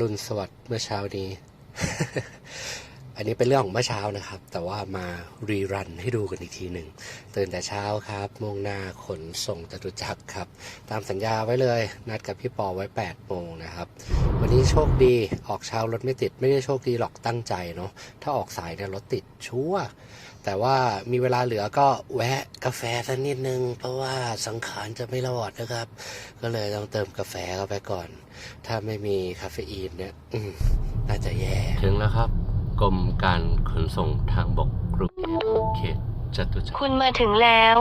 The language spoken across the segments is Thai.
รุณสวัสดิ์เมื่อเช้านี้ อันนี้เป็นเรื่องของเมื่อเช้านะครับ แต่ว่ามารีรันให้ดูกันอีกทีหนึ่งตื่นแต่เช้าครับมุ่งหน้าขนส่งจตุจักรครับ ตามสัญญาไว้เลย นัดกับพี่ปอไว้8โมงนะครับ วันนี้โชคดีออกเช้ารถไม่ติด ไม่ได้โชคดีหรอกตั้งใจเนาะถ้าออกสายเนี่ยรถติดชัวแต่ว่ามีเวลาเหลือก็แวะกาแฟสักนิดนึง เพราะว่าสังขารจะไม่รอดนะครับ ก็เลยต้องเติมกาแฟเข้าไปก่อน ถ้าไม่มีคาเฟอีนเนี่ยน่าจะแย่ถึงแล้วครับ กรมการขนส่งทางบกกรุงเทพเขตจตุจักรคุณมาถึงแล้ว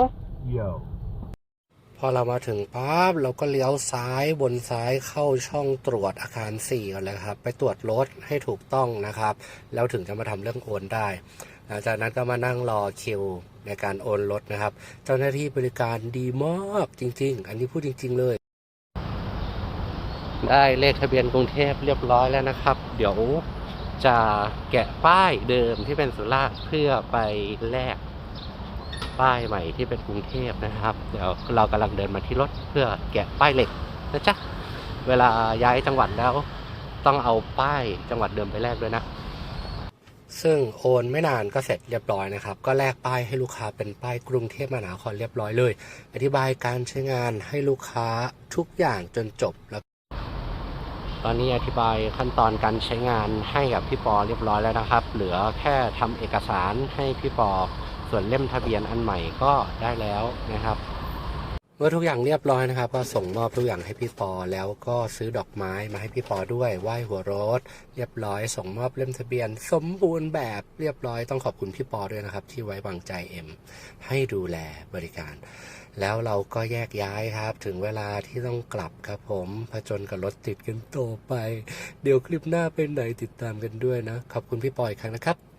พอเรามาถึงปั๊บเราก็เลี้ยวซ้ายบนซ้ายเข้าช่องตรวจอาคาร4กันเลยครับ ไปตรวจรถให้ถูกต้องนะครับ แล้วถึงจะมาทำเรื่องโอนได้ หลังจากนั้นก็มานั่งรอคิวในการโอนรถนะครับ เจ้าหน้าที่บริการดีมากจริง ๆ อันนี้พูดจริง ๆ เลย ได้เลขทะเบียนกรุงเทพเรียบร้อยแล้วนะครับ เดี๋ยว จะแกะป้ายเดิมที่เป็นสุราษฎร์เพื่อไปแลกป้ายใหม่ที่เป็นกรุงเทพนะครับ เดี๋ยวเรากำลังเดินมาที่รถเพื่อแกะป้ายเหล็กนะจ๊ะ เวลาย้ายจังหวัดแล้วต้องเอาป้ายจังหวัดเดิมไปแลกด้วยนะ ซึ่งโอนไม่นานก็เสร็จเรียบร้อยนะครับ ก็แลกป้ายให้ลูกค้าเป็นป้ายกรุงเทพมหานครเรียบร้อยเลย อธิบายการใช้งานให้ลูกค้าทุกอย่างจนจบแล้ว ตอนนี้อธิบายขั้นตอนการใช้งานให้กับพี่ปอเรียบร้อยแล้วนะครับ เหลือแค่ทำเอกสารให้พี่ปอส่วนเล่มทะเบียนอันใหม่ก็ได้แล้วนะครับ เมื่อทุกอย่างเรียบร้อยนะครับ ก็ส่งมอบทุกอย่างให้พี่ปอ แล้วก็ซื้อดอกไม้มาให้พี่ปอด้วยไหว้หัวรถ เรียบร้อย ส่งมอบเล่มทะเบียน สมบูรณ์แบบเรียบร้อยต้องขอบคุณพี่ปอด้วยนะครับ ที่ไว้วางใจเอ็มให้ดูแลบริการ แล้วเราก็แยกย้ายครับ ถึงเวลาที่ต้องกลับครับผมผจญกับรถติดกันโตไป เดี๋ยวคลิปหน้าเป็นไหนติดตามกันด้วยนะขอบคุณพี่ปออีกครั้งนะครับ